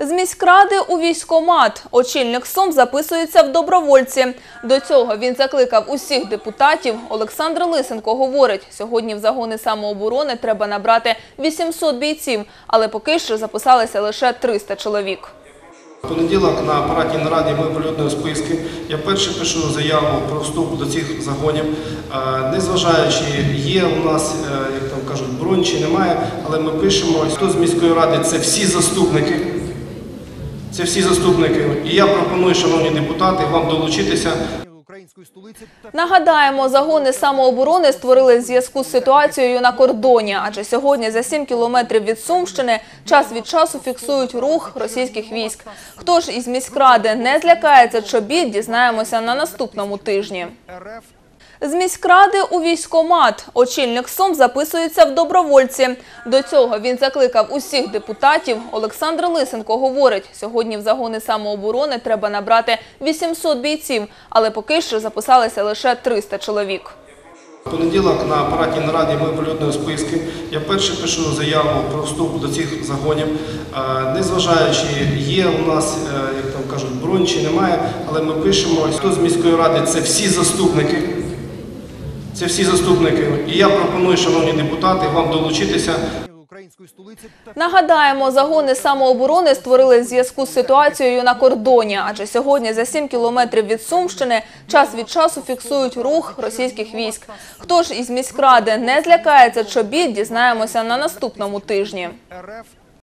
З міськради у військомат очільник СОМ записується в добровольці. До цього він закликав усіх депутатів. Олександр Лисенко говорить, сьогодні в загони самооборони треба набрати 800 бійців, але поки що записалися лише 300 чоловік. Понеділок на апараті нараді ми оприлюднили списки. Я перше пишу заяву про вступ до цих загонів. Е, Незважаючи, є у нас, е, як там кажуть, бронь чи немає, але ми пишемо, хто з міської ради це всі заступники. Це всі заступники. І я пропоную, шановні депутати, вам долучитися. української столиці Нагадаємо, загони самооборони створили в зв'язку з ситуацією на кордоні, адже сьогодні за 7 кілометрів від Сумщини час від часу фіксують рух російських військ. Хто ж із міськради не злякається чобіт, дізнаємося на наступному тижні. З міськради у військомат очільник СОМ записується в добровольці. До цього він закликав усіх депутатів. Олександр Лисенко говорить, сьогодні в загони самооборони треба набрати 800 бійців, але поки що записалися лише 300 чоловік. Понеділок на апараті нараді ми оприлюднили списки. Я перше пишу заяву про вступ до цих загонів. Незважаючи, є у нас, е, як там кажуть, бронь чи немає, але ми пишемо, хто з міської ради це всі заступники. Це всі заступники. І я пропоную, шановні депутати, вам долучитися. Нагадаємо, загони самооборони створили в зв'язку з ситуацією на кордоні, адже сьогодні за 7 кілометрів від Сумщини час від часу фіксують рух російських військ. Хто ж із міськради не злякається чобіт, дізнаємося на наступному тижні.